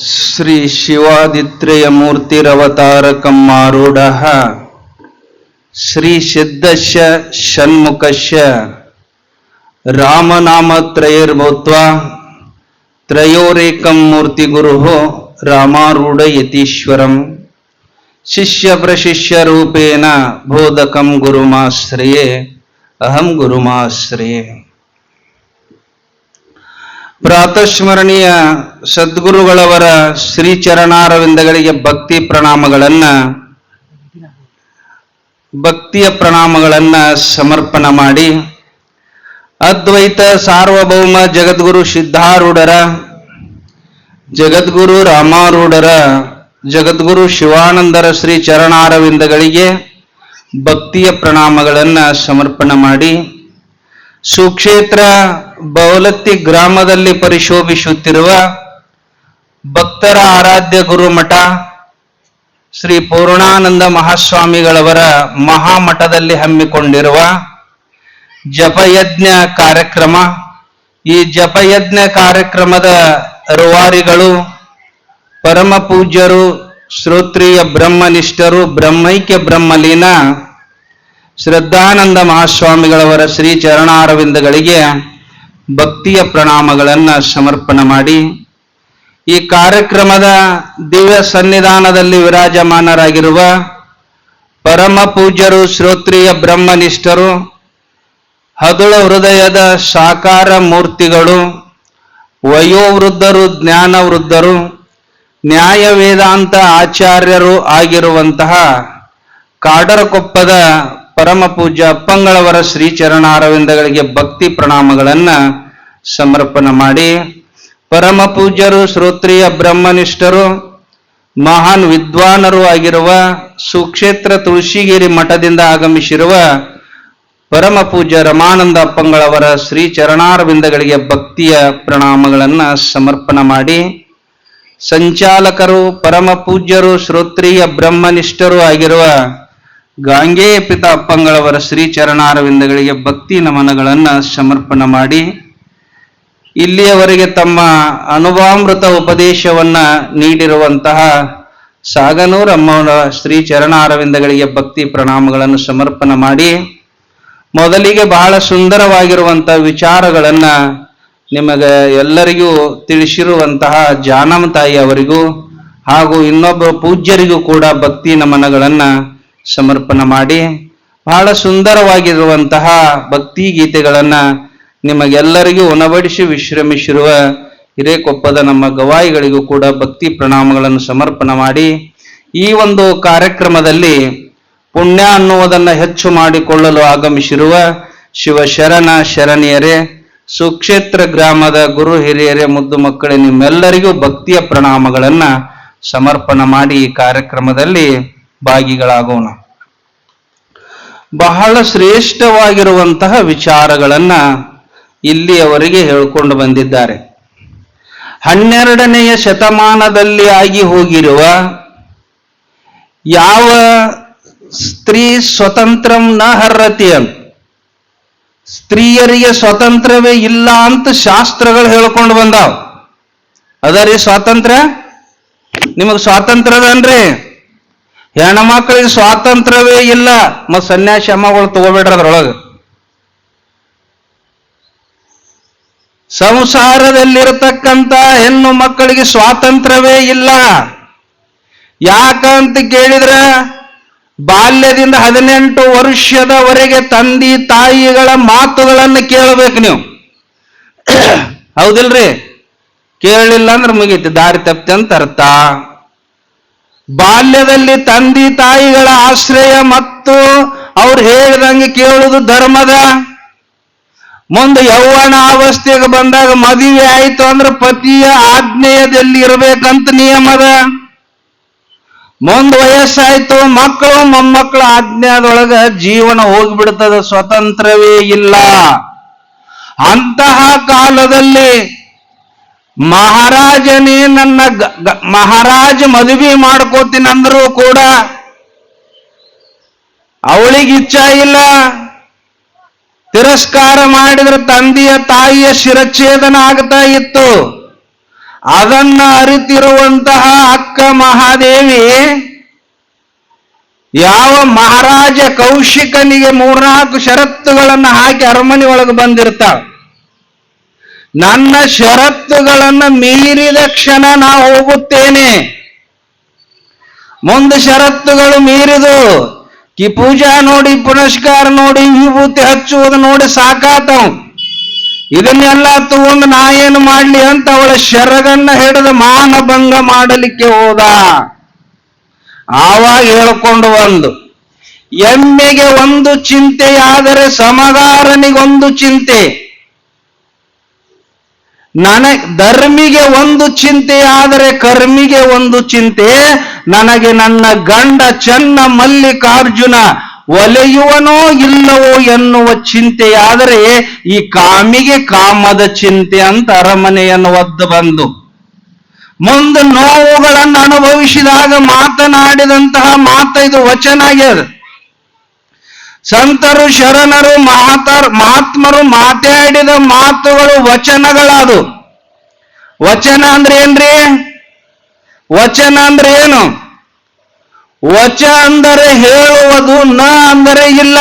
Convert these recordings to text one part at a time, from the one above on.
श्रीशिवादित्रयमूर्तिरवतारकम् आरूढः श्रीसिद्धस्य षण्मुखस्य रामनामत्रयैर्भूत्वा त्रयोरेकं मूर्तिगुरुः रामारूढ यतीश्वरम् शिष्यप्रशिष्यरूपेण बोधकं गुरुमाश्रये अहं गुरुमाश्रये। ಪ್ರಾತಸ್ಮರಣೀಯ ಸದ್ಗುರುಗಳವರ ಶ್ರೀಚರಣಾರವಿಂದಗಳಿಗೆ ಭಕ್ತಿ ಪ್ರಣಾಮಗಳನ್ನ ಭಕ್ತಿಯ ಪ್ರಣಾಮಗಳನ್ನ ಸಮರ್ಪಣ ಮಾಡಿ ಅದ್ವೈತ ಸಾರ್ವಭೌಮ ಜಗದ್ಗುರು ಸಿದ್ಧಾರೂಢರ, ಜಗದ್ಗುರು ರಾಮಾರೂಢರ, ಜಗದ್ಗುರು ಶಿವಾನಂದರ ಶ್ರೀ ಚರಣಾರವಿಂದಗಳಿಗೆ ಭಕ್ತಿಯ ಪ್ರಣಾಮಗಳನ್ನ ಸಮರ್ಪಣ ಮಾಡಿ ಸುಕ್ಷೇತ್ರ ಬೌಲತ್ತಿ ಗ್ರಾಮದಲ್ಲಿ ಪರಿಶೋಭಿಸುತ್ತಿರುವ ಭಕ್ತರ ಆರಾಧ್ಯ ಗುರುಮಠ ಶ್ರೀ ಪೂರ್ಣಾನಂದ ಮಹಾಸ್ವಾಮಿಗಳವರ ಮಹಾಮಠದಲ್ಲಿ ಹಮ್ಮಿಕೊಂಡಿರುವ ಜಪಯಜ್ಞ ಕಾರ್ಯಕ್ರಮ. ಈ ಜಪಯಜ್ಞ ಕಾರ್ಯಕ್ರಮದ ರೂವಾರಿಗಳು ಪರಮ ಪೂಜ್ಯರು, ಶ್ರೋತ್ರಿಯ ಬ್ರಹ್ಮನಿಷ್ಠರು, ಬ್ರಹ್ಮೈಕ್ಯ ಬ್ರಹ್ಮಲೀನ, ಶ್ರದ್ಧಾನಂದ ಮಹಾಸ್ವಾಮಿಗಳವರ ಶ್ರೀ ಚರಣಾರವಿಂದಗಳಿಗೆ ಭಕ್ತಿಯ ಪ್ರಣಾಮಗಳನ್ನು ಸಮರ್ಪಣೆ ಮಾಡಿ ಈ ಕಾರ್ಯಕ್ರಮದ ದಿವ್ಯ ಸನ್ನಿಧಾನದಲ್ಲಿ ವಿರಾಜಮಾನರಾಗಿರುವ ಪರಮ ಪೂಜ್ಯರು ಶ್ರೋತ್ರಿಯ ಬ್ರಹ್ಮನಿಷ್ಠರು, ಹದುಳ ಹೃದಯದ ಸಾಕಾರ ಮೂರ್ತಿಗಳು, ವಯೋವೃದ್ಧರು ಜ್ಞಾನ ವೃದ್ಧರು ನ್ಯಾಯ ವೇದಾಂತ ಆಚಾರ್ಯರು ಆಗಿರುವಂತಹ ಕಾಡರಕೊಪ್ಪದ ಪರಮ ಪೂಜ್ಯ ಅಪ್ಪಂಗಳವರ ಶ್ರೀಚರಣಾರವಿಂದಗಳಿಗೆ ಭಕ್ತಿ ಪ್ರಣಾಮಗಳನ್ನ ಸಮರ್ಪಣೆ ಮಾಡಿ ಪರಮ ಪೂಜ್ಯರು, ಶ್ರೋತ್ರಿಯ, ಬ್ರಹ್ಮನಿಷ್ಠರು, ಮಹಾನ್ ವಿದ್ವಾನರು ಆಗಿರುವ ಸುಕ್ಷೇತ್ರ ತುಳಸಿಗಿರಿ ಮಠದಿಂದ ಆಗಮಿಸಿರುವ ಪರಮ ಪೂಜ್ಯ ರಮಾನಂದ ಅಪ್ಪಂಗಳವರ ಶ್ರೀ ಚರಣಾರವಿಂದಗಳಿಗೆ ಭಕ್ತಿಯ ಪ್ರಣಾಮಗಳನ್ನ ಸಮರ್ಪಣೆ ಮಾಡಿ ಸಂಚಾಲಕರು, ಪರಮ ಪೂಜ್ಯರು, ಶ್ರೋತ್ರಿಯ, ಬ್ರಹ್ಮನಿಷ್ಠರು ಆಗಿರುವ ಗಾಂಗೇಯ ಪಿತ ಅಪ್ಪಂಗಳವರ ಶ್ರೀ ಚರಣಾರವಿಂದಗಳಿಗೆ ಭಕ್ತಿ ನಮನಗಳನ್ನು ಸಮರ್ಪಣೆ ಮಾಡಿ, ಇಲ್ಲಿಯವರೆಗೆ ತಮ್ಮ ಅನುಭಾಮೃತ ಉಪದೇಶವನ್ನ ನೀಡಿರುವಂತಹ ಸಾಗನೂರ್ ಅಮ್ಮವರ ಶ್ರೀ ಚರಣಾರವಿಂದಗಳಿಗೆ ಭಕ್ತಿ ಪ್ರಣಾಮಗಳನ್ನು ಸಮರ್ಪಣೆ ಮಾಡಿ, ಮೊದಲಿಗೆ ಬಹಳ ಸುಂದರವಾಗಿರುವಂತಹ ವಿಚಾರಗಳನ್ನ ನಿಮಗೆ ಎಲ್ಲರಿಗೂ ತಿಳಿಸಿರುವಂತಹ ಜಾನಮ ತಾಯಿ ಅವರಿಗೂ ಹಾಗೂ ಇನ್ನೊಬ್ಬ ಪೂಜ್ಯರಿಗೂ ಕೂಡ ಭಕ್ತಿ ನಮನಗಳನ್ನ ಸಮರ್ಪಣ ಮಾಡಿ ಬಹಳ ಸುಂದರವಾಗಿರುವಂತಹ ಭಕ್ತಿ ಗೀತೆಗಳನ್ನ ನಿಮಗೆಲ್ಲರಿಗೂ ಉಣಬಡಿಸಿ ವಿಶ್ರಮಿಸಿರುವ ಹಿರೇಕೊಪ್ಪದ ನಮ್ಮ ಗವಾಯಿಗಳಿಗೂ ಕೂಡ ಭಕ್ತಿ ಪ್ರಣಾಮಗಳನ್ನು ಸಮರ್ಪಣ ಮಾಡಿ ಈ ಒಂದು ಕಾರ್ಯಕ್ರಮದಲ್ಲಿ ಪುಣ್ಯ ಅನ್ನುವುದನ್ನು ಹೆಚ್ಚು ಮಾಡಿಕೊಳ್ಳಲು ಆಗಮಿಸಿರುವ ಶಿವಶರಣ ಶರಣಿಯರೇ, ಸುಕ್ಷೇತ್ರ ಗ್ರಾಮದ ಗುರು ಹಿರಿಯರೇ, ಮುದ್ದು ಮಕ್ಕಳೇ, ನಿಮ್ಮೆಲ್ಲರಿಗೂ ಭಕ್ತಿಯ ಪ್ರಣಾಮಗಳನ್ನು ಸಮರ್ಪಣ ಮಾಡಿ ಈ ಕಾರ್ಯಕ್ರಮದಲ್ಲಿ ಭಾಗಿಗಳಾಗೋಣ. ಬಹಳ ಶ್ರೇಷ್ಠವಾಗಿರುವಂತಹ ವಿಚಾರಗಳನ್ನ ಇಲ್ಲಿಯವರೆಗೆ ಹೇಳಿಕೊಂಡು ಬಂದಿದ್ದಾರೆ. ಹನ್ನೆರಡನೆಯ ಶತಮಾನದಲ್ಲಿ ಆಗಿ ಹೋಗಿರುವ ಯಾವ ಸ್ತ್ರೀ ಸ್ವತಂತ್ರಂ ನ ಹರ್ರತಿ ಅಂತ ಸ್ತ್ರೀಯರಿಗೆ ಸ್ವತಂತ್ರವೇ ಇಲ್ಲ ಅಂತ ಶಾಸ್ತ್ರಗಳು ಹೇಳ್ಕೊಂಡು ಬಂದಾವ. ಅದರಿ ಸ್ವಾತಂತ್ರ್ಯ? ನಿಮಗೆ ಸ್ವಾತಂತ್ರ್ಯ ಅದನ್ರಿ ಮಕ್ಕಳಿಗೆ ಸ್ವಾತಂತ್ರ್ಯವೇ ಇಲ್ಲ. ಮತ್ ಸನ್ಯಾಸಿ ಅಮ್ಮಗಳು ತಗೋಬೇಡ್ರಿ ಅದ್ರೊಳಗೆ. ಸಂಸಾರದಲ್ಲಿರತಕ್ಕಂತ ಹೆಣ್ಣು ಮಕ್ಕಳಿಗೆ ಸ್ವಾತಂತ್ರ್ಯವೇ ಇಲ್ಲ. ಯಾಕಂತ ಕೇಳಿದ್ರ? ಬಾಲ್ಯದಿಂದ ಹದಿನೆಂಟು ವರ್ಷದವರೆಗೆ ತಂದಿ ತಾಯಿಗಳ ಮಾತುಗಳನ್ನು ಕೇಳಬೇಕು ನೀವು. ಹೌದಿಲ್ರಿ? ಕೇಳಿಲ್ಲ ಅಂದ್ರೆ ಮುಗೀತು. ದಾರಿ ತಪ್ಪಿ ಅಂತ ಅರ್ಥ. ಬಾಲ್ಯದಲ್ಲಿ ತಂದಿ ತಾಯಿಗಳ ಆಶ್ರಯ ಮತ್ತು ಅವ್ರು ಹೇಳಿದಂಗೆ ಕೇಳುವುದು ಧರ್ಮದ. ಮುಂದೆ ಯೌವನ ಅವಸ್ಥೆಗೆ ಬಂದಾಗ ಮದುವೆ ಆಯ್ತು ಅಂದ್ರೆ ಪತಿಯ ಆಜ್ಞೆಯದಲ್ಲಿ ಇರಬೇಕಂತ ನಿಯಮದ. ಮುಂದ್ ವಯಸ್ಸಾಯ್ತು, ಮಕ್ಕಳು ಮೊಮ್ಮಕ್ಕಳ ಆಜ್ಞಾದೊಳಗ ಜೀವನ ಹೋಗ್ಬಿಡ್ತದ, ಸ್ವತಂತ್ರವೇ ಇಲ್ಲ. ಅಂತಹ ಕಾಲದಲ್ಲಿ ಮಹಾರಾಜನೇ ನನ್ನ ಮಹಾರಾಜ ಮದುವೆ ಮಾಡ್ಕೋತೀನಂದ್ರೂ ಕೂಡ ಅವಳಿಗೆ ಇಚ್ಛಾ ಇಲ್ಲ. ತಿರಸ್ಕಾರ ಮಾಡಿದ್ರೆ ತಂದೆಯ ತಾಯಿಯ ಶಿರಚ್ಛೇದನ ಆಗ್ತಾ ಇತ್ತು. ಅದನ್ನ ಅರಿತಿರುವಂತಹ ಅಕ್ಕ ಮಹಾದೇವಿ ಯಾವ ಮಹಾರಾಜ ಕೌಶಿಕನಿಗೆ ಮೂರ್ನಾಲ್ಕು ಷರತ್ತುಗಳನ್ನು ಹಾಕಿ ಅರಮನೆ ಒಳಗೆ ಬಂದಿರ್ತಾಳ. ನನ್ನ ಷರತ್ತುಗಳನ್ನ ಮೀರಿದ ಕ್ಷಣ ನಾ ಹೋಗುತ್ತೇನೆ. ಮುಂದೆ ಷರತ್ತುಗಳು ಮೀರಿದು, ಕಿ ಪೂಜಾ ನೋಡಿ, ಪುನಸ್ಕಾರ ನೋಡಿ, ವಿಭೂತಿ ಹಚ್ಚುವುದು ನೋಡಿ ಸಾಕಾತವ್ ಇದನ್ನೆಲ್ಲ ತಗೊಂಡು ನಾ ಏನು ಮಾಡ್ಲಿ ಅಂತ ಅವಳ ಶರಗನ್ನ ಹಿಡಿದು ಮಾನಭಂಗ ಮಾಡಲಿಕ್ಕೆ ಹೋದ. ಆವಾಗ ಹೇಳ್ಕೊಂಡು ಬಂದು, ಎಮ್ಮೆಗೆ ಒಂದು ಚಿಂತೆಯಾದರೆ ಸಮಗಾರನಿಗೊಂದು ಚಿಂತೆ. ನನ ಧರ್ಮಿಗೆ ಒಂದು ಚಿಂತೆ ಆದರೆ ಕರ್ಮಿಗೆ ಒಂದು ಚಿಂತೆ. ನನಗೆ ನನ್ನ ಗಂಡ ಚನ್ನ ಮಲ್ಲಿಕಾರ್ಜುನ ಒಲೆಯುವನೋ ಇಲ್ಲವೋ ಎನ್ನುವ ಚಿಂತೆಯಾದರೆ ಈ ಕಾಮಿಗೆ ಕಾಮದ ಚಿಂತೆ ಅಂತ ಅರಮನೆಯನ್ನು ಒದ್ದು ಬಂದು. ಮುಂದೆ ನೋವುಗಳನ್ನು ಅನುಭವಿಸಿದಾಗ ಮಾತನಾಡಿದಂತಹ ಮಾತ ಇದು ವಚನ ಆಗ್ಯದ. ಸಂತರು, ಶರಣರು, ಮಹಾತರ್, ಮಹಾತ್ಮರು ಮಾತಾಡಿದ ಮಾತುಗಳು ವಚನಗಳದು. ವಚನ ಅಂದ್ರೆ ಏನ್ರಿ? ವಚನ ಅಂದ್ರೆ ಏನು? ವಚ ಅಂದರೆ ಹೇಳುವುದು, ನ ಅಂದರೆ ಇಲ್ಲ.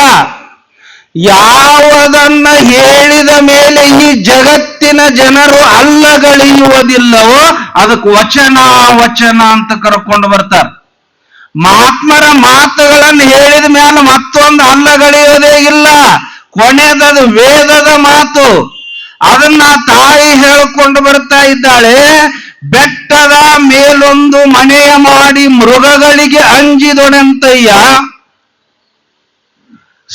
ಯಾವುದನ್ನ ಹೇಳಿದ ಮೇಲೆ ಈ ಜಗತ್ತಿನ ಜನರು ಅಲ್ಲಗಳಿಯುವುದಿಲ್ಲವೋ, ಅದಕ್ಕೆ ವಚನ ವಚನ ಅಂತ ಕರ್ಕೊಂಡು ಬರ್ತಾರೆ. ಮಹಾತ್ಮರ ಮಾತುಗಳನ್ನು ಹೇಳಿದ ಮೇಲೆ ಮತ್ತೊಂದು ಅಲ್ಲಗಳೆಯೋದೇ ಇಲ್ಲ. ಕೊನೆದದು ವೇದದ ಮಾತು. ಅದನ್ನ ತಾಯಿ ಹೇಳಿಕೊಂಡು ಬರ್ತಾ ಇದ್ದಾಳೆ. ಬೆಟ್ಟದ ಮೇಲೊಂದು ಮನೆಯ ಮಾಡಿ ಮೃಗಗಳಿಗೆ ಅಂಜಿದೊಡೆಂತಯ್ಯ.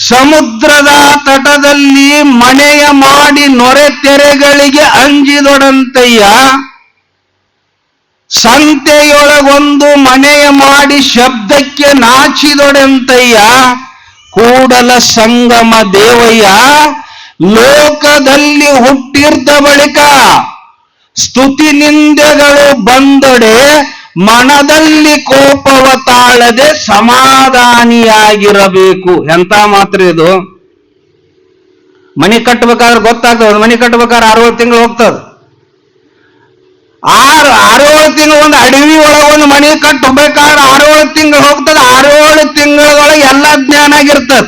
ಸಮುದ್ರದ ತಟದಲ್ಲಿ ಮನೆಯ ಮಾಡಿ ನೊರೆ ತೆರೆಗಳಿಗೆ ಅಂಜಿದೊಡಂತಯ್ಯ. ಸಂತೆಯೊಳಗೊಂದು ಮನೆಯ ಮಾಡಿ ಶಬ್ದಕ್ಕೆ ನಾಚಿದೊಡೆಂತಯ್ಯ, ಕೂಡಲ ಸಂಗಮ ದೇವಯ್ಯ, ಲೋಕದಲ್ಲಿ ಹುಟ್ಟಿರ್ದ ಬಳಿಕ ಸ್ತುತಿ ನಿಂದೆಗಳು ಬಂದೊಡೆ ಮನದಲ್ಲಿ ಕೋಪವ ತಾಳದೆ ಸಮಾಧಾನಿಯಾಗಿರಬೇಕು. ಎಂತ ಮಾತ್ರ ಇದು? ಮನೆ ಕಟ್ಟಬೇಕಾದ್ರೆ ಗೊತ್ತಾಗ್ತದೆ, ಮನೆ ಕಟ್ಟಬೇಕಾದ್ರೆ ಅರವತ್ತು ತಿಂಗಳು ಹೋಗ್ತದೆ. ಆರು, ಆರೇಳು ತಿಂಗಳು ಒಂದು ಅಡವಿ ಒಳಗ ಒಂದು ಮನೆ ಕಟ್ಟಬೇಕಾದ್ರೆ ಆರೇಳು ತಿಂಗಳು ಹೋಗ್ತದ. ಆರೇಳು ತಿಂಗಳೊಳಗೆ ಎಲ್ಲ ಜ್ಞಾನ ಆಗಿರ್ತದ.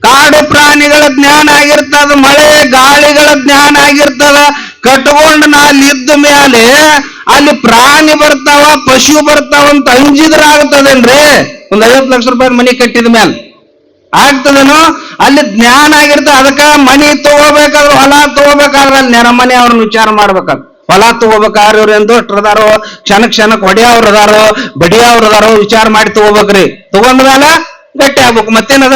ಕಾಡು ಪ್ರಾಣಿಗಳ ಜ್ಞಾನ ಆಗಿರ್ತದ, ಮಳೆ ಗಾಳಿಗಳ ಜ್ಞಾನ ಆಗಿರ್ತದ. ಕಟ್ಕೊಂಡು ನಾ ಅಲ್ಲಿದ್ದ ಮೇಲೆ ಅಲ್ಲಿ ಪ್ರಾಣಿ ಬರ್ತಾವ, ಪಶು ಬರ್ತಾವ ಅಂತ ಅಂಜಿದ್ರೆ ಆಗ್ತದೇನ್ರಿ? ಒಂದ್ ಐವತ್ತು ಲಕ್ಷ ರೂಪಾಯಿ ಮನಿ ಕಟ್ಟಿದ ಮೇಲೆ ಆಗ್ತದನು? ಅಲ್ಲಿ ಜ್ಞಾನ ಆಗಿರ್ತದೆ, ಅದಕ್ಕ ಮನಿ ತಗೋಬೇಕಾದ್ರೆ, ಹೊಲ ತಗೋಬೇಕಾದ್ರೆ ಅಲ್ಲಿ ನೆರಮನೆ ಅವ್ರನ್ನ ವಿಚಾರ ಮಾಡ್ಬೇಕಾದ್ರೆ ಹೊಲ ತಗೋಬೇಕಾರ ಇವ್ರು ಎಂದು ಅದಾರೋ ಕ್ಷಣ ಕ್ಷಣಕ್ ಹೊಡೆಯವ್ರ ಅದಾರೋ ಬಡಿಯವ್ರ ಅದಾರೋ ವಿಚಾರ ಮಾಡಿ ತಗೋಬೇಕ್ರಿ. ತಗೊಂಡ ಮೇಲೆ ಗಟ್ಟಿ ಆಗ್ಬೇಕು. ಮತ್ತೇನದ?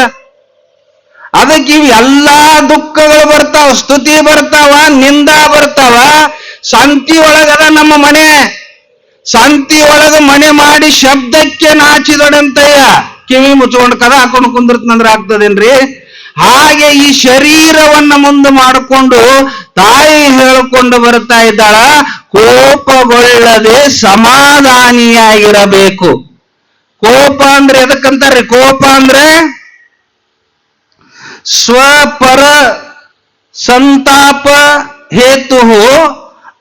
ಅದಕ್ಕೆ ಇವ್ ಎಲ್ಲಾ ದುಃಖಗಳು ಬರ್ತಾವ, ಸ್ತುತಿ ಬರ್ತಾವ, ನಿಂದ ಬರ್ತಾವ. ಸಂತಿ ಒಳಗದ ನಮ್ಮ ಮನೆ. ಸಂತಿ ಒಳಗ ಮನೆ ಮಾಡಿ ಶಬ್ದಕ್ಕೆ ನಾಚಿದೊಡಂತಯ್ಯ. ಕಿವಿ ಮುಚ್ಕೊಂಡು ಕದ ಹಾಕೊಂಡು ಕುಂದಿರ್ತಂದ್ರೆ ಆಗ್ತದೇನ್ರಿ? ಹಾಗೆ ಈ ಶರೀರವನ್ನ ಮುಂದೆ ಮಾಡಿಕೊಂಡು ತಾಯಿ ಹೇಳಿಕೊಂಡು ಬರ್ತಾ ಇದ್ದಾಳ, ಕೋಪಗೊಳ್ಳದೆ ಸಮಾಧಾನಿಯಾಗಿರಬೇಕು. ಕೋಪ ಅಂದ್ರೆ ಎದಕ್ಕಂತಾರೆ ಕೋಪ ಅಂದ್ರೆ ಸ್ವಪರ ಸಂತಾಪ ಹೇತು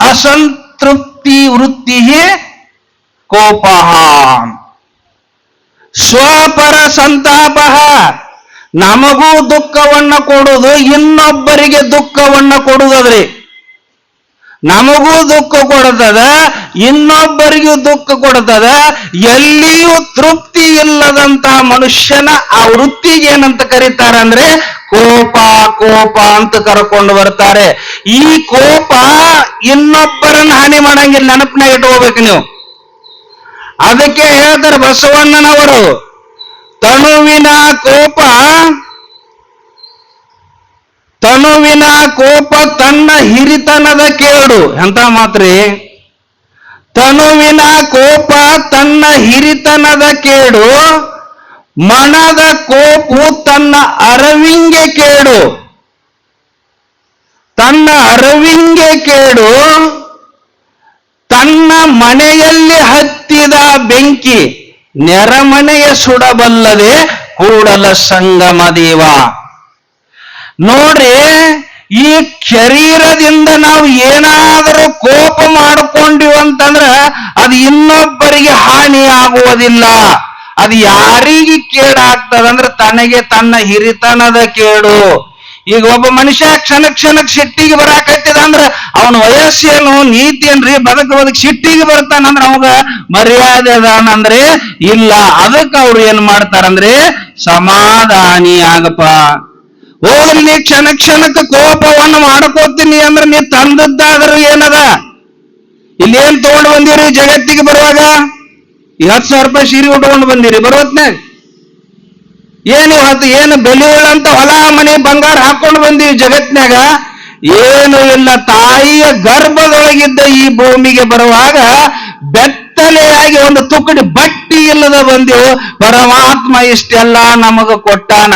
ಅಸಂತೃಪ್ತಿ ವೃತ್ತಿ ಕೋಪ. ಸ್ವಪರ ಸಂತಾಪ. ನಮಗೂ ದುಃಖವನ್ನ ಕೊಡುವುದು, ಇನ್ನೊಬ್ಬರಿಗೆ ದುಃಖವನ್ನ ಕೊಡುವುದ್ರಿ ನಮಗೂ ದುಃಖ ಕೊಡುತ್ತದ ಇನ್ನೊಬ್ಬರಿಗೂ ದುಃಖ ಕೊಡುತ್ತದ ಎಲ್ಲಿಯೂ ತೃಪ್ತಿ ಇಲ್ಲದಂತಹ ಮನುಷ್ಯನ ಆ ವೃತ್ತಿಗೆ ಏನಂತ ಕರೀತಾರೆ ಅಂದ್ರೆ ಕೋಪ ಕೋಪ ಅಂತ ಕರ್ಕೊಂಡು ಬರ್ತಾರೆ. ಈ ಕೋಪ ಇನ್ನೊಬ್ಬರನ್ನ ಹಾನಿ ಮಾಡಂಗಿಲ್ಲ, ನೆನಪಿನಾಗ ಇಟ್ಕೋಬೇಕು ನೀವು. ಅದಕ್ಕೆ ಹೇಳ್ತಾರೆ ಬಸವಣ್ಣನವರು ತನುವಿನ ಕೋಪ ತನುವಿನ ಕೋಪ ತನ್ನ ಹಿರಿತನದ ಕೇಡು. ಎಂತ ಮಾತ್ರಿ? ತನುವಿನ ಕೋಪ ತನ್ನ ಹಿರಿತನದ ಕೇಡು ಮನದ ಕೋಪು ತನ್ನ ಅರವಿಂಗೆ ಕೇಡು. ತನ್ನ ಅರವಿಂಗೆ ಕೇಡು, ತನ್ನ ಮನೆಯಲ್ಲಿ ಹತ್ತಿದ ಬೆಂಕಿ. ನೆರಮನೆಯ ಸುಡಬಲ್ಲದೆ ಕೂಡಲ ಸಂಗಮ ದೇವ. ನೋಡ್ರಿ, ಈ ಶರೀರದಿಂದ ನಾವು ಏನಾದರೂ ಕೋಪ ಅಂತಂದ್ರ ಅದು ಇನ್ನೊಬ್ಬರಿಗೆ ಹಾನಿ ಆಗುವುದಿಲ್ಲ. ಅದು ಯಾರಿಗೆ ಕೇಡಾಗ್ತದಂದ್ರೆ ತನಗೆ ತನ್ನ ಹಿರಿತನದ ಕೇಡು. ಈಗ ಒಬ್ಬ ಮನುಷ್ಯ ಕ್ಷಣ ಕ್ಷಣಕ್ಕೆ ಸಿಟ್ಟಿಗೆ ಬರಾಕತ್ತಿದ ಅಂದ್ರ ಅವನ ವಯಸ್ಸೇನು ನೀತಿ ಏನ್ರಿ ಬದಕ ಬದಕ್ ಸಿಟ್ಟಿಗೆ ಬರ್ತಾನಂದ್ರ ಅವಾಗ ಮರ್ಯಾದೆ ಅದಾನಂದ್ರೆ ಇಲ್ಲ. ಅದಕ್ಕೆ ಅವ್ರು ಏನ್ ಮಾಡ್ತಾರಂದ್ರೆ ಸಮಾಧಾನಿ ಆಗಪ್ಪ. ಹೋಗ್ಲಿ ನೀ ಕ್ಷಣ ಕ್ಷಣಕ್ಕೆ ಕೋಪವನ್ನು ಮಾಡ್ಕೋತೀನಿ ಅಂದ್ರೆ ನೀ ತಂದದ್ದಾದ್ರೂ ಏನದ? ಇಲ್ಲಿ ಏನ್ ತಗೊಂಡು ಬಂದಿರಿ ಜಗತ್ತಿಗೆ ಬರುವಾಗ? ಹತ್ತು ಸಾವಿರ ರೂಪಾಯಿ ಸೀರೆ ಉಟ್ಕೊಂಡು ಬಂದಿರಿ ಬರೋತ್ನಾಗ ಏನು ಅದು ಏನು ಬೆಲೆ ಉಳ್ಳಂತ ಹೊಲ ಮನೆ ಬಂಗಾರ ಹಾಕೊಂಡು ಬಂದೀವಿ ಜಗತ್ನಾಗ ಏನು ಇಲ್ಲ, ತಾಯಿಯ ಗರ್ಭದೊಳಗಿದ್ದ ಈ ಭೂಮಿಗೆ ಬರುವಾಗ ಬೆತ್ತಲೆಯಾಗಿ ಒಂದು ತುಕಡಿ ಬಟ್ಟಿ ಇಲ್ಲದ ಬಂದೆವು. ಪರಮಾತ್ಮ ಇಷ್ಟೆಲ್ಲ ನಮಗ ಕೊಟ್ಟಾನ?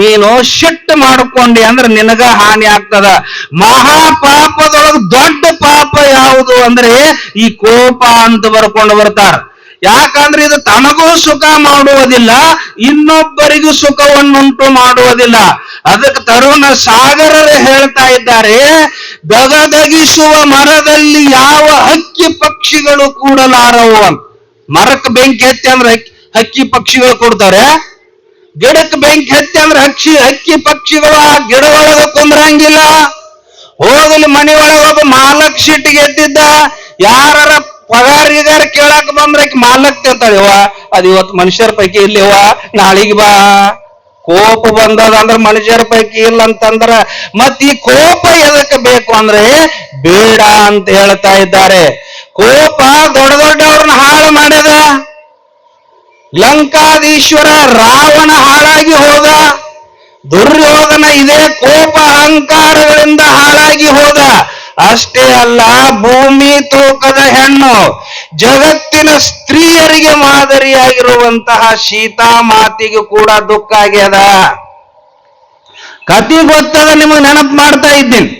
ನೀನು ಶಿಟ್ ಮಾಡ್ಕೊಂಡಿ ಅಂದ್ರೆ ನಿನಗ ಹಾನಿ ಆಗ್ತದ. ಮಹಾಪಾಪದೊಳಗೆ ದೊಡ್ಡ ಪಾಪ ಯಾವುದು ಅಂದ್ರೆ ಈ ಕೋಪ ಅಂತ ಬರ್ಕೊಂಡು ಬರ್ತಾರ. ಯಾಕಂದ್ರೆ ಇದು ತನಗೂ ಸುಖ ಮಾಡುವುದಿಲ್ಲ, ಇನ್ನೊಬ್ಬರಿಗೂ ಸುಖವನ್ನುಂಟು ಮಾಡುವುದಿಲ್ಲ. ಅದಕ್ಕೆ ತರುಣ ಸಾಗರರು ಹೇಳ್ತಾ ಇದ್ದಾರೆ ದಗದಗಿಸುವ ಮರದಲ್ಲಿ ಯಾವ ಹಕ್ಕಿ ಪಕ್ಷಿಗಳು ಕೂಡಲಾರವು? ಅಂತ. ಮರಕ್ಕೆ ಬೆಂಕಿ ಹತ್ತಿ ಅಂದ್ರೆ ಹಕ್ಕಿ- ಹಕ್ಕಿ ಪಕ್ಷಿಗಳು ಕೊಡ್ತಾರೆ. ಗಿಡಕ್ಕೆ ಬೆಂಕಿ ಹತ್ತಿ ಅಂದ್ರೆ ಹಕ್ಕಿ ಹಕ್ಕಿ ಪಕ್ಷಿಗಳು ಆ ಗಿಡ ಒಳಗ ಕುಂದ್ರಂಗಿಲ್ಲ. ಹೋಗಲಿ ಮನೆಯೊಳಗೆ ಒಬ್ಬ ಮಾಲಕ್ ಸಿಟ್ಟಿಗೆ ಎದ್ದಿದ್ದ ಯಾರ ಪಗಾರ ಇದಾರ ಕೇಳಾಕ ಬಂದ್ರೆ ಮಾಲಕ್ ಯವ್ವ. ಅದು ಇವತ್ತು ಮನುಷ್ಯರ ಪೈಕಿ ಇಲ್ಲಿವ ನಾಳಿಗೆ ಬಾ. ಕೋಪ ಬಂದದ ಅಂದ್ರ ಮನುಷ್ಯರ ಪೈಕಿ ಇಲ್ಲ ಅಂತಂದ್ರ ಮತ್ ಈ ಕೋಪ ಎದಕ್ಕೆ ಬೇಕು ಅಂದ್ರೆ ಬೇಡ ಅಂತ ಹೇಳ್ತಾ ಇದ್ದಾರೆ. ಕೋಪ ದೊಡ್ಡ ದೊಡ್ಡವ್ರನ್ನ ಹಾಳು ಮಾಡ್ಯದ? ಲಂಕಾದೀಶ್ವರ ರಾವಣ ಹಾಳಾಗಿ ಹೋದ? ದುರ್ಯೋಧನ ಇದೇ ಕೋಪ ಅಹಂಕಾರಗಳಿಂದ ಹಾಳಾಗಿ ಹೋದ? ಅಷ್ಟೇ ಅಲ್ಲ, ಭೂಮಿ, ತೂಕದ ಹೆಣ್ಣು, ಜಗತ್ತಿನ ಸ್ತ್ರೀಯರಿಗೆ ಮಾದರಿಯಾಗಿರುವಂತಹ ಸೀತಾ ಮಾತಿಗೆ ಕೂಡ ದುಃಖ ಆಗ್ಯದ. ಕತಿ ಗೊತ್ತದ ನಿಮಗೆ ನೆನಪು ಮಾಡ್ತಾ ಇದ್ದೀನಿ.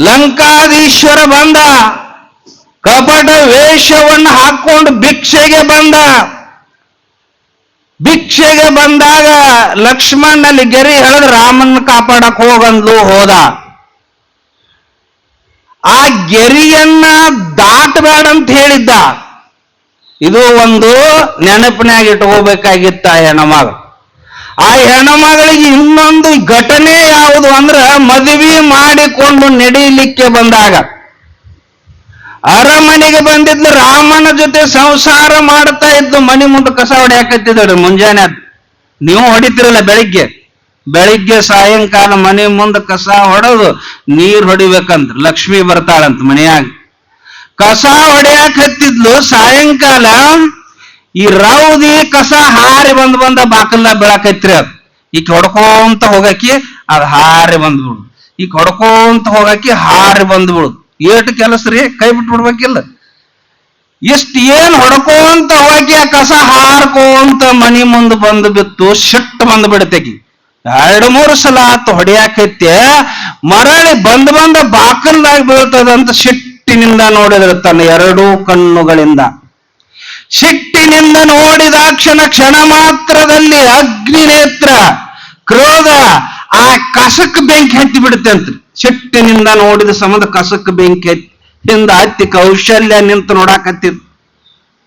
ಲಂಕಾದೀಶ್ವರ ಬಂದ, ಕಪಟ ವೇಷವನ್ನು ಹಾಕೊಂಡು ಭಿಕ್ಷೆಗೆ ಬಂದ. ಭಿಕ್ಷೆಗೆ ಬಂದಾಗ ಲಕ್ಷ್ಮಣನಲ್ಲಿ ಗೆರಿ ಹೇಳಿದ್ರೆ ರಾಮನ್ ಕಾಪಾಡಕ್ ಹೋಗಂದ್ಲು ಹೋದ. ಆ ಗೆರಿಯನ್ನ ದಾಟಬೇಡ ಅಂತ ಹೇಳಿದ್ದ. ಇದು ಒಂದು ನೆನಪಿನಾಗ ಇಟ್ಕೋಬೇಕಾಗಿತ್ತ ಆ ಆ ಹೆಣ್ಮಗಳಿಗೆ ಇನ್ನೊಂದು ಘಟನೆ ಯಾವುದು ಅಂದ್ರ ಮದುವೆ ಮಾಡಿಕೊಂಡು ನಡೀಲಿಕ್ಕೆ ಬಂದಾಗ. ಅರಮನೆಗೆ ಬಂದಿದ್ಲು ರಾಮನ ಜೊತೆ ಸಂಸಾರ ಮಾಡ್ತಾ ಇದ್ದು ಮನಿ ಮುಂದೆ ಕಸ ಹೊಡ್ಯಾಕತ್ತಿದ್ದಳು ಮುಂಜಾನೆ. ನೀವು ಹೊಡಿತಿರಲ್ಲ ಬೆಳಿಗ್ಗೆ. ಬೆಳಿಗ್ಗೆ ಸಾಯಂಕಾಲ ಮನೆ ಮುಂದೆ ಕಸ ಹೊಡೆದು ನೀರ್ ಹೊಡಿಬೇಕಂತ ಲಕ್ಷ್ಮಿ ಬರ್ತಾಳಂತ ಮನೆಯಾಗ. ಕಸ ಹೊಡೆಯಕ್ ಹತ್ತಿದ್ಲು ಸಾಯಂಕಾಲ, ಈ ರೌದಿ ಕಸ ಹಾರಿ ಬಂದ್ ಬಂದ ಬಾಕಲ್ಲ ಬೆಳಕೈತ್ರಿ ಅದು. ಈಗ ಹೊಡ್ಕೊಂತ ಹೋಗಕ್ಕೆ ಅದ್ ಹಾರಿ ಬಂದ್ಬಿಡುದು ಈಗ ಹೊಡ್ಕೊಂತ ಹೋಗಕ್ಕೆ ಹಾರಿ ಬಂದ್ಬಿಡುದು ಏಟು ಕೆಲಸ ರೀ, ಕೈ ಬಿಟ್ಟು ಬಿಡ್ಬೇಕಿಲ್ಲ. ಎಷ್ಟ್ ಏನ್ ಹೊಡ್ಕೊಂತ ಹೋಗಿ ಆ ಕಸ ಹಾರ್ಕೊಂತ ಮನಿ ಮುಂದೆ ಬಂದು ಬಿತ್ತು, ಸಿಟ್ಟು ಬಂದು ಬಿಡತೇಕಿ. ಎರಡು ಮೂರು ಸಲ ಆತು ಹೊಡಿಯಾಕೈತೆ ಮರಳಿ ಬಂದ್ ಬಂದ ಬಾಕಲ್ದಾಗ ಬೀಳ್ತದಂತ ಸಿಟ್ಟಿನಿಂದ ನೋಡಿದ್ರೆ ತನ್ನ ಎರಡೂ ಕಣ್ಣುಗಳಿಂದ. ಸಿಟ್ಟಿನಿಂದ ನೋಡಿದ ಕ್ಷಣ ಕ್ಷಣ ಮಾತ್ರದಲ್ಲಿ ಅಗ್ನಿ ನೇತ್ರ ಕ್ರೋಧ, ಆ ಕಸಕ್ ಬೆಂಕಿ ಹತ್ತಿ ಬಿಡುತ್ತೆ ಅಂತ. ಸಿಟ್ಟಿನಿಂದ ನೋಡಿದ ಸಮದ ಕಸಕ್ ಬೆಂಕಿ ಹತ್ತಿ ಹತ್ತಿ ಕೌಶಲ್ಯ ನಿಂತು ನೋಡಾಕತ್ತಿತ್ತು.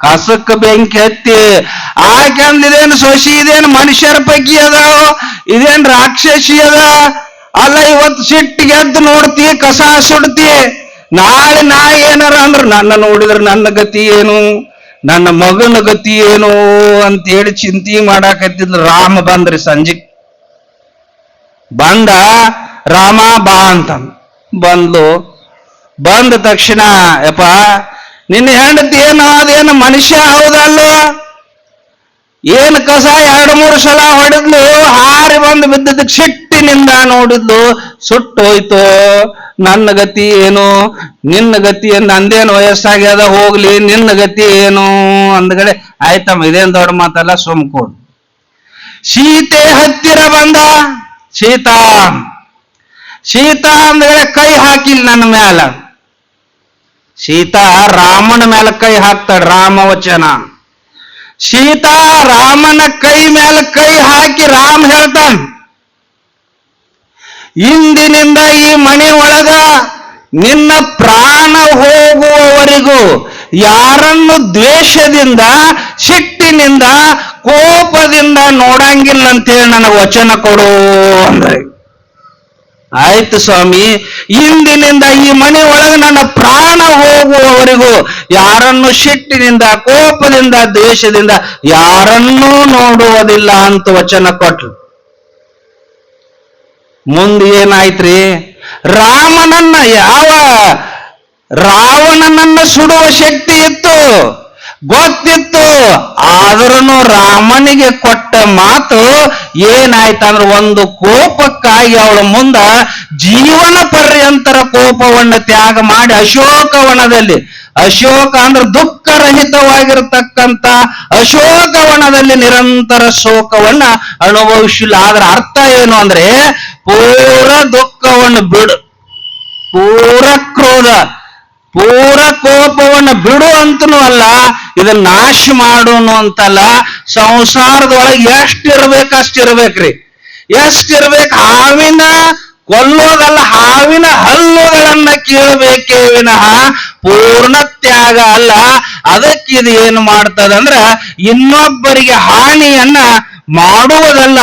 ಕಸಕ್ ಬೆಂಕಿ ಹತ್ತಿ ಆಕೆಂದ್ ಇದೇನು ಸೊಸಿ ಇದೇನು ಮನುಷ್ಯರ ಪೈಕಿ ಅದಾವ ಇದೇನ್ ರಾಕ್ಷಸಿ ಅದ? ಅಲ್ಲ, ಇವತ್ತು ಸಿಟ್ಟಿಗೆ ಎದ್ದು ನೋಡ್ತಿ, ಕಸ ಸುಡ್ತಿ. ನಾಳೆ ನಾ ಏನಾರ ಅಂದ್ರ ನನ್ನ ನೋಡಿದ್ರ ನನ್ನ ಗತಿ ಏನು? ನನ್ನ ಮಗನ ಗತಿ ಏನು? ಅಂತ ಹೇಳಿ ಚಿಂತೆ ಮಾಡಾಕತ್ತಿದ್ರು ರಾಮ ಬಂದ್ರಿ ಸಂಜೆ. ಬಂದ, ರಾಮ ಬಾ ಅಂತ ಬಂದ್ಲು. ಬಂದ ತಕ್ಷಣ, ಯಪ್ಪ ನಿನ್ನ ಹೆಂಡತಿ ಏನು ಅದೇನು ಮನುಷ್ಯ ಹೌದಲ್ಲೋ ಏನು ಕಸ ಎರಡು ಮೂರು ಸಲ ಹೊಡೆದ್ಲು, ಹಾರಿ ಬಂದು ಬಿದ್ದದಕ್ಕೆ ಸಿಟ್ಟಿನಿಂದ ನೋಡಿದ್ಲು ಸುಟ್ಟೋಯ್ತು? ನನ್ನ ಗತಿ ಏನು? ನಿನ್ನ ಗತಿ ನಂದೇನು ವಯಸ್ಸಾಗ್ಯದ ಹೋಗ್ಲಿ, ನಿನ್ನ ಗತಿ ಏನು? ಅಂದ್ಗಡೆ ಆಯ್ತಮ್ಮ, ಇದೇನ್ ದೊಡ್ಡ ಮಾತಲ್ಲ ಸುಮ್ಕೋಡು ಸೀತೆ ಹತ್ತಿರ ಬಂದ? ಸೀತಾ. ಸೀತಾ ಅಂದ್ರೆ ಕೈ ಹಾಕಿಲ್ಲ ನನ್ನ ಮ್ಯಾಲ. ಸೀತಾ ರಾಮನ ಮೇಲೆ ಕೈ ಹಾಕ್ತಾಳ ರಾಮವಚನ ಸೀತಾ ರಾಮನ ಕೈ ಮೇಲೆ ಕೈ ಹಾಕಿ ರಾಮ್ ಹೇಳ್ತಾನ, ಇಂದಿನಿಂದ ಈ ಮನೆ ಒಳಗ ನಿನ್ನ ಪ್ರಾಣ ಹೋಗುವವರೆಗೂ ಯಾರನ್ನು ದ್ವೇಷದಿಂದ, ಸಿಟ್ಟಿನಿಂದ, ಕೋಪದಿಂದ ನೋಡಂಗಿಲ್ಲ ಅಂತೇಳಿ ನನಗೆ ವಚನ ಕೊಡು ಅಂದ್ರೆ. ಆಯ್ತು ಸ್ವಾಮಿ, ಇಂದಿನಿಂದ ಈ ಮನೆ ಒಳಗೆ ನನ್ನ ಪ್ರಾಣ ಹೋಗುವವರಿಗೂ ಯಾರನ್ನು ಸಿಟ್ಟಿನಿಂದ ಕೋಪದಿಂದ, ದ್ವೇಷದಿಂದ ಯಾರನ್ನೂ ನೋಡುವುದಿಲ್ಲ ಅಂತ ವಚನ ಕೊಟ್ರು. ಮುಂದೆ ಏನಾಯ್ತ್ರಿ? ರಾಮನನ್ನ ಯಾವ, ರಾವಣನನ್ನ ಸುಡುವ ಶಕ್ತಿ ಇತ್ತು. ಗೊತ್ತಿತ್ತು. ಆದ್ರೂ ರಾಮನಿಗೆ ಕೊಟ್ಟ ಮಾತು ಏನಾಯ್ತಂದ್ರೆ ಒಂದು ಕೋಪಕ್ಕಾಗಿ ಅವಳ ಮುಂದ ಜೀವನ ಪರ್ಯಂತರ ಕೋಪವನ್ನು ತ್ಯಾಗ ಮಾಡಿ ಅಶೋಕವನದಲ್ಲಿ ಅಶೋಕ ಅಂದ್ರೆ ದುಃಖರಹಿತವಾಗಿರತಕ್ಕಂತ ಅಶೋಕವನದಲ್ಲಿ ನಿರಂತರ ಶೋಕವನ್ನ ಅನುಭವಿಸಿಲ್ಲ. ಆದ್ರ ಅರ್ಥ ಏನು ಅಂದ್ರೆ ಪೂರ ದುಃಖವನ್ನು ಬಿಡು, ಪೂರ ಕ್ರೋಧ. ಪೂರ ಕೋಪವನ್ನು ಬಿಡು ಅಂತನೂ ಅಲ್ಲ, ಇದನ್ನ ನಾಶ ಮಾಡೋನು ಅಂತಲ್ಲ, ಸಂಸಾರದೊಳಗೆ ಎಷ್ಟಿರ್ಬೇಕು ಅಷ್ಟಿರ್ಬೇಕ್ರಿ. ಎಷ್ಟಿರ್ಬೇಕು ಹಾವಿನ ಕೊಲ್ಲೋದಲ್ಲ, ಹಾವಿನ ಹಲ್ಲುಗಳನ್ನ ಕೀಳಬೇಕೇ ವಿನಃ ಪೂರ್ಣ ತ್ಯಾಗ ಅಲ್ಲ. ಅದಕ್ಕೆ ಇದು ಏನು ಮಾಡ್ತದಂದ್ರ, ಇನ್ನೊಬ್ಬರಿಗೆ ಹಾನಿಯನ್ನ ಮಾಡುವುದಲ್ಲ,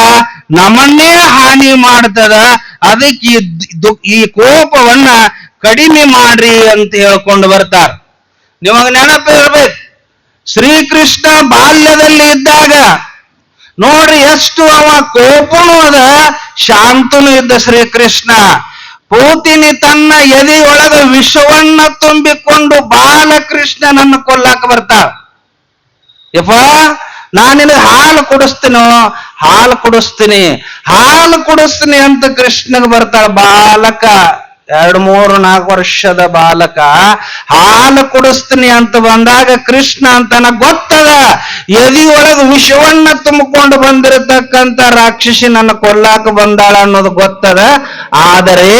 ನಮ್ಮನ್ನೇ ಹಾನಿ ಮಾಡ್ತದ. ಅದಕ್ಕೆ ಈ ಕೋಪವನ್ನ ಕಡಿಮೆ ಮಾಡ್ರಿ ಅಂತ ಹೇಳ್ಕೊಂಡು ಬರ್ತಾರ. ನಿಮಗ ನೆನಪಿರ್ಬೇಕು ಶ್ರೀಕೃಷ್ಣ ಬಾಲ್ಯದಲ್ಲಿ ಇದ್ದಾಗ, ನೋಡ್ರಿ ಎಷ್ಟು ಅವ ಕೋಪನೂ ಅದ ಶಾಂತನು ಇದ್ದ ಶ್ರೀಕೃಷ್ಣ. ಪೂತಿನಿ ತನ್ನ ಎದೆಯೊಳಗ ವಿಷವನ್ನ ತುಂಬಿಕೊಂಡು ಬಾಲಕೃಷ್ಣನನ್ನು ಕೊಲ್ಲಾಕ ಬರ್ತಾಳ. ಯಪ್ಪ ನಾನಿನ ಹಾಲು ಕುಡಿಸ್ತೀನೋ? ಹಾಲು ಕುಡಿಸ್ತೀನಿ. ಹಾಲು ಕುಡಿಸ್ತೀನಿ ಅಂತ ಕೃಷ್ಣಗೆ ಬರ್ತಾಳ ಬಾಲಕ. ಎರಡು ಮೂರು ನಾಲ್ಕು ವರ್ಷದ ಬಾಲಕ, ಹಾಲು ಕುಡಿಸ್ತೀನಿ ಅಂತ ಬಂದಾಗ ಕೃಷ್ಣ ಅಂತನ ಗೊತ್ತದ. ಎದಿಯೊಳಗೆ ವಿಷವನ್ನ ತುಂಬಿಕೊಂಡು ಬಂದಿರತಕ್ಕಂತ ರಾಕ್ಷಸಿ ನನ್ನ ಕೊಲ್ಲಾಕ ಬಂದಾಳ ಅನ್ನೋದು ಗೊತ್ತದ. ಆದರೆ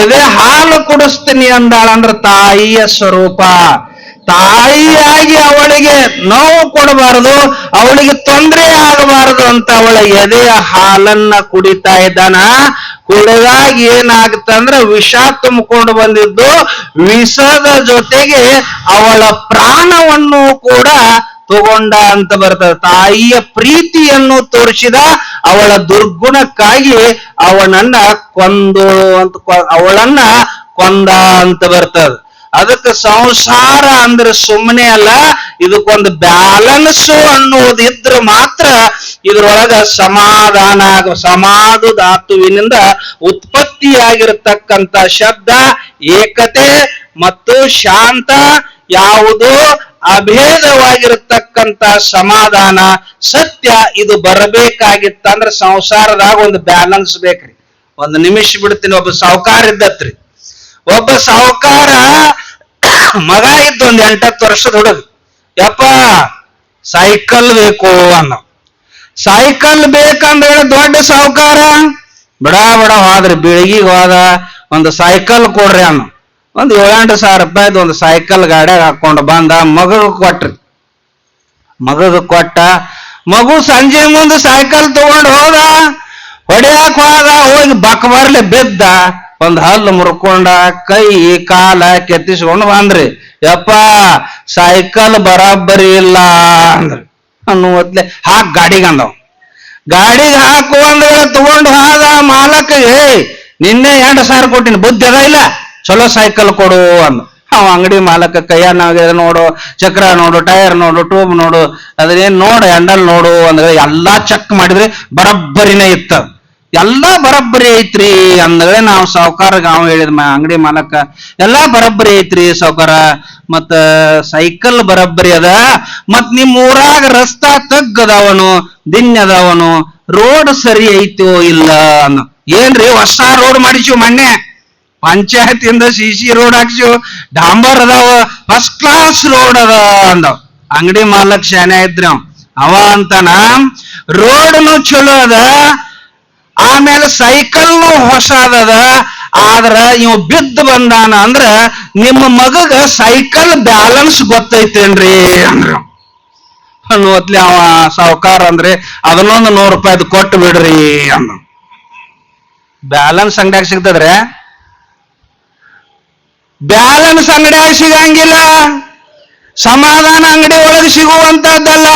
ಎದೆ ಹಾಲು ಕುಡಿಸ್ತೀನಿ ಅಂದಾಳ ಅಂದ್ರೆ ತಾಯಿಯ ಸ್ವರೂಪ. ತಾಯಿಯಾಗಿ ಅವಳಿಗೆ ನೋವು ಕೊಡಬಾರದು, ಅವಳಿಗೆ ತೊಂದರೆ ಆಗಬಾರದು ಅಂತ ಅವಳ ಎದೆಯ ಹಾಲನ್ನ ಕುಡಿತಾ ಇದ್ದಾನ. ಕುಡಿದಾಗ ಏನಾಗುತ್ತಂದ್ರೆ ವಿಷ ತುಂಬಿಕೊಂಡು ಬಂದಿದ್ದು. ವಿಷದ ಜೊತೆಗೆ ಅವಳ ಪ್ರಾಣವನ್ನು ಕೂಡ ತಗೊಂಡ ಅಂತ ಬರ್ತದೆ. ತಾಯಿಯ ಪ್ರೀತಿಯನ್ನು ತೋರಿಸಿದ ಅವಳ ದುರ್ಗುಣಕ್ಕಾಗಿ ಅವನನ್ನ ಕೊಂದು ಅಂತ ಅವಳನ್ನ ಕೊಂದ ಅಂತ ಬರ್ತದೆ. ಅದಕ್ಕೆ ಸಂಸಾರ ಅಂದ್ರೆ ಸುಮ್ಮನೆ ಅಲ್ಲ, ಇದಕ್ಕೊಂದು ಬ್ಯಾಲೆನ್ಸ್ ಅನ್ನೋದಿದ್ರೆ ಮಾತ್ರ ಇದ್ರೊಳಗ ಸಮಾಧಾನ ಸಮಾಧು ಧಾತುವಿನಿಂದ ಉತ್ಪತ್ತಿಯಾಗಿರತಕ್ಕಂತ ಶಬ್ದ, ಏಕತೆ ಮತ್ತು ಶಾಂತ ಯಾವುದು? ಅಭೇದವಾಗಿರತಕ್ಕಂತ ಸಮಾಧಾನ, ಸತ್ಯ ಇದು ಬರಬೇಕಾಗಿತ್ತಂದ್ರೆ ಸಂಸಾರದಾಗ ಒಂದು ಬ್ಯಾಲೆನ್ಸ್ ಬೇಕ್ರಿ. ಒಂದು ನಿಮಿಷ ಬಿಡ್ತೀನಿ, ಒಬ್ಬ ಸಾಹುಕಾರ ಇದ್ದತ್ರಿ. ಒಬ್ಬ ಸಾವುಕಾರ ಮಗ ಇದ್ದು ಒಂದು ಎಂಟತ್ತು ವರ್ಷದ ಹುಡುಗ. ಯಪ್ಪ, ಸೈಕಲ್ ಬೇಕು ಅನ್ನೋ. ಸೈಕಲ್ ಬೇಕಂದ್ರೆ ದೊಡ್ಡ ಸಾಹುಕಾರ ಬಡ ಬಡ ಹೋದ್ರೆ ಬೆಳಗಿಗೆ ಹೋದ, ಒಂದು ಸೈಕಲ್ ಕೊಡ್ರಿ ಅನ್ನೋ. ಒಂದು ಏಳೆಂಟು ಸಾವಿರ ರೂಪಾಯಿದು ಒಂದು ಸೈಕಲ್ ಗಾಡಿಯಾಗ ಹಾಕೊಂಡು ಬಂದ, ಮಗಗ ಕೊಟ್ರಿ. ಮಗಗ ಕೊಟ್ಟ, ಮಗು ಸಂಜೆ ಮುಂದೆ ಸೈಕಲ್ ತಗೊಂಡು ಹೋದ ಹೊಡ್ಯಾಕ್ ಹೋದ, ಹೋಗಿ ಬಕ್ ಬರ್ಲಿ ಬಿದ್ದ, ಒಂದ್ ಹಲ್ಲು ಮುರ್ಕೊಂಡ, ಕೈ ಕಾಲ ಕೆತ್ತಿಸ್ಕೊಂಡು ಬಂದ್ರಿ. ಯಪ್ಪ, ಸೈಕಲ್ ಬರಾಬರಿ ಇಲ್ಲ ಅಂದ್ರಿ. ಅನ್ನುವತ್ಲೆ ಹಾಕ್ ಗಾಡಿಗೆ ಅಂದವ್. ಗಾಡಿಗೆ ಹಾಕು ಅಂದ್ರೆ ತಗೊಂಡು ಹೋದ ಮಾಲಕ್ಗೆ ನಿನ್ನೆ ಎರಡು ಸಾವಿರ ಕೊಟ್ಟಿನಿ, ಬುದ್ಧಿ ಅದ ಇಲ್ಲ? ಚಲೋ ಸೈಕಲ್ ಕೊಡು ಅಂದ. ಅವ ಅಂಗಡಿ ಮಾಲಕ ಕೈಯ ನೋಡು, ಚಕ್ರ ನೋಡು, ಟೈರ್ ನೋಡು, ಟ್ಯೂಬ್ ನೋಡು ಅದನ್ನೇನ್ ನೋಡು, ಹ್ಯಾಂಡಲ್ ನೋಡು ಅಂದ್ರೆ ಎಲ್ಲಾ ಚೆಕ್ ಮಾಡಿದ್ರೆ ಬರಬ್ಬರಿನೇ ಇತ್ತ. ಎಲ್ಲಾ ಬರಬ್ಬರಿ ಐತ್ರಿ ಅಂದ್ರೆ ನಾವು ಸಾವುಕಾರ ನಾವು ಹೇಳಿದ ಅಂಗಡಿ ಮಾಲಕ. ಎಲ್ಲಾ ಬರಬ್ಬರಿ ಐತ್ರಿ ಸಾವುಕಾರ. ಮತ್ತ ಸೈಕಲ್ ಬರಬ್ಬರಿ ಅದ. ಮತ್ ನಿಮ್ ಊರಾಗ ರಸ್ತಾ ತಗ್ಗದವನು ದಿನ್ಯದವನು ರೋಡ್ ಸರಿ ಐತೋ ಇಲ್ಲ ಅನ್ನೋ ಏನ್ರಿ ಹೊಸ ರೋಡ್ ಮಾಡಿಸಿವ್ ಮೊನ್ನೆ? ಪಂಚಾಯತಿಯಿಂದ ಸಿ ಸಿ ರೋಡ್ ಹಾಕ್ಸಿವ್, ಡಾಂಬರ್ ಅದಾವ ಫಸ್ಟ್ ಕ್ಲಾಸ್ ರೋಡ್ ಅದ ಅಂದವ್ ಅಂಗಡಿ ಮಾಲಕ್ ಶಾನೆ ಇದ್ರಿ ಅವ ಅವ ಅಂತಾನ, ರೋಡ್ನು ಚಲೋ ಅದ ಆಮೇಲೆ ಸೈಕಲ್ನು ಹೊಸಾದದ, ಆದ್ರ ಇವ್ ಬಿದ್ದು ಬಂದಾನ ಅಂದ್ರ ನಿಮ್ಮ ಮಗಗ ಸೈಕಲ್ ಬ್ಯಾಲೆನ್ಸ್ ಗೊತ್ತೈತೇನ್ರಿ ಅಂದ್ರ. ಅನ್ನೋತ್ಲಿ ಅವ ಸಾವುಕಾರ ಅಂದ್ರೆ ಅದನ್ನೊಂದು ನೂರು ರೂಪಾಯಿದು ಕೊಟ್ಟು ಬಿಡ್ರಿ ಅಂದ ಬ್ಯಾಲೆನ್ಸ್ ಅಂಗಡಿಯಾಗ ಸಿಗ್ತದ್ರೆ ಬ್ಯಾಲೆನ್ಸ್ ಅಂಗಡಿಯಾಗ ಸಿಗಂಗಿಲ್ಲ. ಸಮಾಧಾನ ಅಂಗಡಿ ಒಳಗೆ ಸಿಗುವಂತದ್ದಲ್ಲ.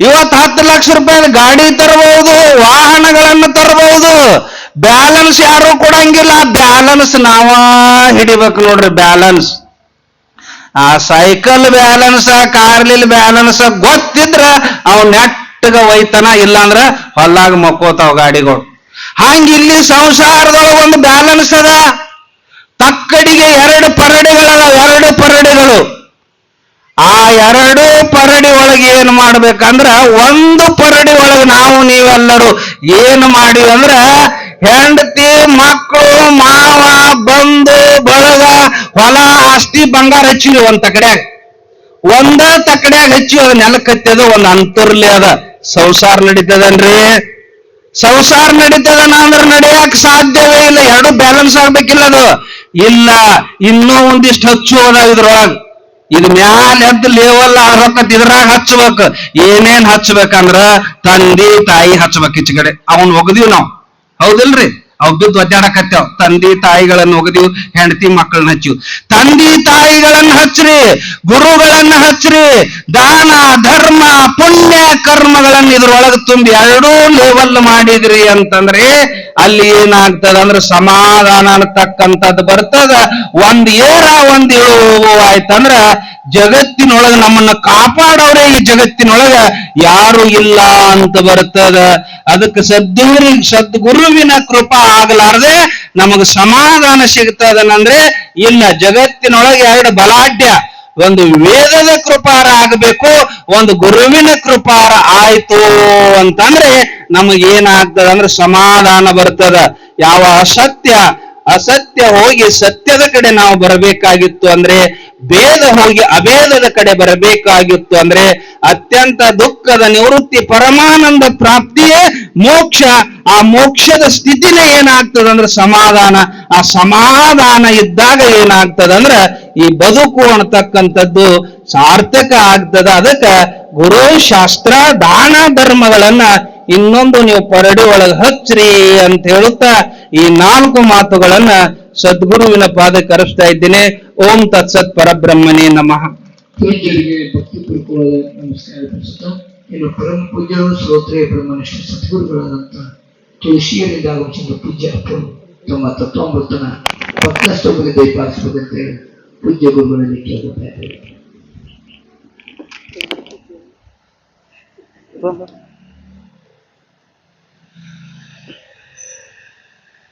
ಇವತ್ತು ಹತ್ತು ಲಕ್ಷ ರೂಪಾಯಿ ಗಾಡಿ ತರಬಹುದು, ವಾಹನಗಳನ್ನು ತರಬಹುದು. ಬ್ಯಾಲೆನ್ಸ್ ಯಾರು ಕೊಡಂಗಿಲ್ಲ. ಬ್ಯಾಲೆನ್ಸ್ ನಾವ ಹಿಡಿಬೇಕು ನೋಡ್ರಿ ಬ್ಯಾಲೆನ್ಸ್ ಆ ಸೈಕಲ್ ಬ್ಯಾಲೆನ್ಸ್ ಕಾರ್ಲಿಲ್ ಬ್ಯಾಲೆನ್ಸ್ ಗೊತ್ತಿದ್ರ ಅವ್ ನೆಟ್ಟಗ ಒಯ್ತಾನ, ಇಲ್ಲಾಂದ್ರ ಹೊಲ್ಲಾಗ ಮಕ್ಕೋತಾವ ಗಾಡಿಗಳು. ಹಂಗ ಇಲ್ಲಿ ಸಂಸಾರದೊಳಗ ಒಂದು ಬ್ಯಾಲೆನ್ಸ್ ಅದ. ತಕ್ಕಡಿಗೆ ಎರಡು ಪರಡಿಗಳದ ಎರಡು ಪರಡಿಗಳು. ಆ ಎರಡು ಪರಡಿ ಒಳಗೆ ಏನು ಮಾಡ್ಬೇಕಂದ್ರ ಒಂದು ಪರಡಿ ಒಳಗೆ ನಾವು ನೀವೆಲ್ಲರೂ ಏನು ಮಾಡಿ ಅಂದ್ರ ಹೆಂಡತಿ ಮಕ್ಕಳು ಮಾವ, ಬಂಧು, ಬಳಗ, ಹೊಲ, ಆಸ್ತಿ, ಬಂಗಾರ ಹಚ್ಚಿವಿ ಒಂದ್ ತಕಡ್ಯಾಗ. ಒಂದ ತಕಡ್ಯಾಗ ಹಚ್ಚಿ ಅದ ನೆಲಕತ್ತದ ಒಂದ್ ಅಂತರ್ಲಿ ಅದ. ಸಂಸಾರ ನಡೀತದನ್ರಿ? ಸಂಸಾರ ನಡೀತದನ ಅಂದ್ರೆ ನಡೆಯಕ್ ಸಾಧ್ಯವೇ ಇಲ್ಲ, ಎರಡು ಬ್ಯಾಲೆನ್ಸ್ ಆಗ್ಬೇಕಿಲ್ಲ ಅದು. ಇಲ್ಲ, ಇನ್ನೂ ಒಂದಿಷ್ಟು ಹಚ್ಚು ಅದ ಇದ್ರೊಳಗ. ಇದು ಮ್ಯಾಲ ಎದ್ದು ಲೇವಲ್ ಆಗ್ಬೇಕಂತ ಇದ್ರಾಗ ಹಚ್ಬೇಕು. ಏನೇನ್ ಹಚ್ಬೇಕಂದ್ರ ತಂದೆ ತಾಯಿ ಹಚ್ಬೇಕ ಈಚೆ ಕಡೆ. ಅವನ್ ಒಗದೀವಿ ನಾವು. ಹೌದಿಲ್ರಿ? ಅವ್ ಬಿದ್ದು ಒದ್ದಾಡಕತ್ತೇವ್ ತಂದೆ ತಾಯಿಗಳನ್ನ ಒಗದೀವಿ, ಹೆಂಡತಿ ಮಕ್ಕಳನ್ನ ಹಚ್ಚಿವ್. ತಂದೆ ತಾಯಿಗಳನ್ನ ಹಚ್ಚ್ರಿ, ಗುರುಗಳನ್ನ ಹಚ್ಚ್ರಿ. ದಾನ, ಧರ್ಮ, ಪುಣ್ಯ ಕರ್ಮಗಳನ್ನ ಇದ್ರೊಳಗೆ ತುಂಬಿ ಎರಡೂ ಲೇವಲ್ ಮಾಡಿದ್ರಿ ಅಂತಂದ್ರೆ ಅಲ್ಲಿ ಏನಾಗ್ತದ ಅಂದ್ರೆ ಸಮಾಧಾನ ಅನ್ನತಕ್ಕಂಥದ್ದು ಬರ್ತದ. ಒಂದ್ ಏರ, ಒಂದ್ ಇಳು ಆಯ್ತಂದ್ರ ಜಗತ್ತಿನೊಳಗ ನಮ್ಮನ್ನ ಕಾಪಾಡೋರೇ ಈ ಜಗತ್ತಿನೊಳಗ ಯಾರು ಇಲ್ಲ ಅಂತ ಬರ್ತದ. ಅದಕ್ಕೆ ಸದ್ಗುರು, ಸದ್ಗುರುವಿನ ಕೃಪಾ ಆಗಲಾರದೆ ನಮಗ ಸಮಾಧಾನ ಸಿಗ್ತದನಂದ್ರೆ ಇಲ್ಲ ಜಗತ್ತಿನೊಳಗೆ ಎರಡು ಬಲಾಢ್ಯ, ಒಂದು ವೇದದ ಕೃಪಾರ ಆಗಬೇಕು, ಒಂದು ಗುರುವಿನ ಕೃಪಾರ ಆಯ್ತು ಅಂತಂದ್ರೆ ನಮಗೇನಾಗ್ತದ ಅಂದ್ರೆ ಸಮಾಧಾನ ಬರ್ತದ. ಯಾವ ಅಸತ್ಯ ಅಸತ್ಯ ಹೋಗಿ ಸತ್ಯದ ಕಡೆ ನಾವು ಬರಬೇಕಾಗಿತ್ತು ಅಂದ್ರೆ ಭೇದ ಹೋಗಿ ಅಭೇದದ ಕಡೆ ಬರಬೇಕಾಗಿತ್ತು ಅಂದ್ರೆ ಅತ್ಯಂತ ದುಃಖದ ನಿವೃತ್ತಿ ಪರಮಾನಂದ ಪ್ರಾಪ್ತಿಯೇ ಮೋಕ್ಷ. ಆ ಮೋಕ್ಷದ ಸ್ಥಿತಿನೇ ಏನಾಗ್ತದೆ ಅಂದ್ರೆ ಸಮಾಧಾನ. ಆ ಸಮಾಧಾನ ಇದ್ದಾಗ ಏನಾಗ್ತದಂದ್ರೆ ಈ ಬದುಕು ಅನ್ನತಕ್ಕಂಥದ್ದು ಸಾರ್ಥಕ ಆಗ್ತದ. ಅದಕ್ಕ ಗುರು ಶಾಸ್ತ್ರ, ದಾನ ಧರ್ಮಗಳನ್ನ ಇನ್ನೊಂದು ನೀವು ಪರಡಿ ಒಳಗೆ ಹಚ್ಚ್ರಿ ಅಂತ ಹೇಳುತ್ತಾ ಈ ನಾಲ್ಕು ಮಾತುಗಳನ್ನ ಸದ್ಗುರುವಿನ ಪಾದ ಕರೆಸ್ತಾ ಇದ್ದೇನೆ ಓಂ ತತ್ಸತ್ ಪರಬ್ರಹ್ಮನೇ ನಮಃ ಪೂಜ್ಯರಿಗೆ ಭಕ್ತಿಪೂರ್ವಕವಾದ ನಮಸ್ಕಾರ ತಿಳಿಸುತ್ತಾ ಇನ್ನು ಪರಮ ಪೂಜ್ಯರು ಶ್ರೋತ್ರಿಯ ಬ್ರಹ್ಮನಿಷ್ಠ ಸದ್ಗುರುಗಳಾದಂಥ ತುಳಸಿಯರಿಂದ ಆಗಮಿಸಿದ ಪೂಜ್ಯ ಅಪ್ಪರು ತಮ್ಮ ತತ್ವಾಮೃತನ ಭಕ್ತಷ್ಟೊಬ್ಬರಿಗೆ ದಯಪಾಲಿಸಬೇಕಂತ ಹೇಳಿ ಪೂಜ್ಯ ಗುರುಗಳಲ್ಲಿ ಕೇಳುತ್ತಾ ಇದ್ದಾರೆ